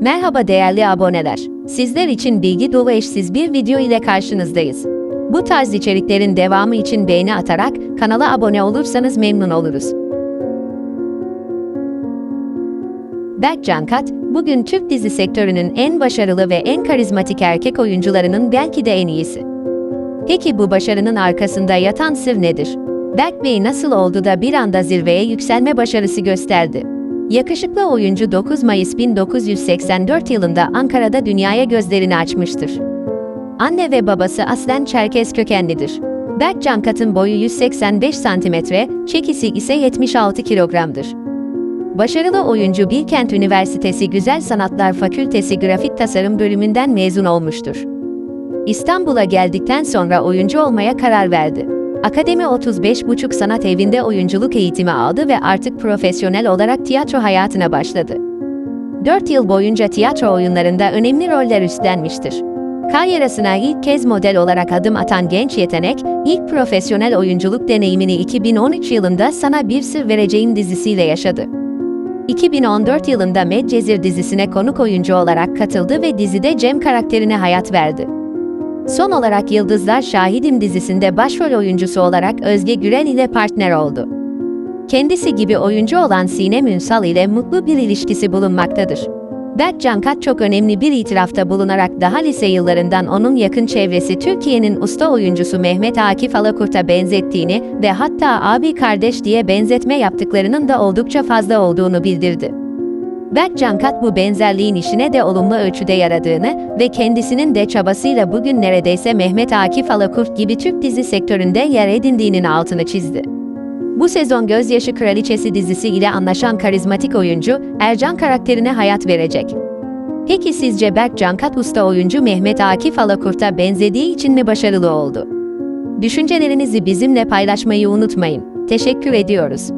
Merhaba değerli aboneler. Sizler için bilgi dolu eşsiz bir video ile karşınızdayız. Bu tarz içeriklerin devamı için beğeni atarak kanala abone olursanız memnun oluruz. Berk Cankat, bugün Türk dizi sektörünün en başarılı ve en karizmatik erkek oyuncularının belki de en iyisi. Peki bu başarının arkasında yatan sır nedir? Berk Bey nasıl oldu da bir anda zirveye yükselme başarısı gösterdi? Yakışıklı oyuncu 9 Mayıs 1984 yılında Ankara'da dünyaya gözlerini açmıştır. Anne ve babası aslen Çerkez kökenlidir. Berk Cankat'ın boyu 185 cm, çekisi ise 76 kilogramdır. Başarılı oyuncu Bilkent Üniversitesi Güzel Sanatlar Fakültesi Grafik Tasarım bölümünden mezun olmuştur. İstanbul'a geldikten sonra oyuncu olmaya karar verdi. Akademi 35,5 Sanat Evi'nde oyunculuk eğitimi aldı ve artık profesyonel olarak tiyatro hayatına başladı. 4 yıl boyunca tiyatro oyunlarında önemli roller üstlenmiştir. Karyerasına ilk kez model olarak adım atan genç yetenek, ilk profesyonel oyunculuk deneyimini 2013 yılında Sana Bir Sır Vereceğim dizisiyle yaşadı. 2014 yılında Medcezir dizisine konuk oyuncu olarak katıldı ve dizide Cem karakterine hayat verdi. Son olarak Yıldızlar Şahidim dizisinde başrol oyuncusu olarak Özge Gürel ile partner oldu. Kendisi gibi oyuncu olan Sinem Ünsal ile mutlu bir ilişkisi bulunmaktadır. Berk Cankat çok önemli bir itirafta bulunarak daha lise yıllarından onun yakın çevresi Türkiye'nin usta oyuncusu Mehmet Akif Alakurt'a benzettiğini ve hatta abi kardeş diye benzetme yaptıklarının da oldukça fazla olduğunu bildirdi. Berk Cankat bu benzerliğin işine de olumlu ölçüde yaradığını ve kendisinin de çabasıyla bugün neredeyse Mehmet Akif Alakurt gibi Türk dizi sektöründe yer edindiğinin altını çizdi. Bu sezon Gözyaşı Kraliçesi dizisi ile anlaşan karizmatik oyuncu Ercan karakterine hayat verecek. Peki sizce Berk Cankat usta oyuncu Mehmet Akif Alakurt'a benzediği için mi başarılı oldu? Düşüncelerinizi bizimle paylaşmayı unutmayın. Teşekkür ediyoruz.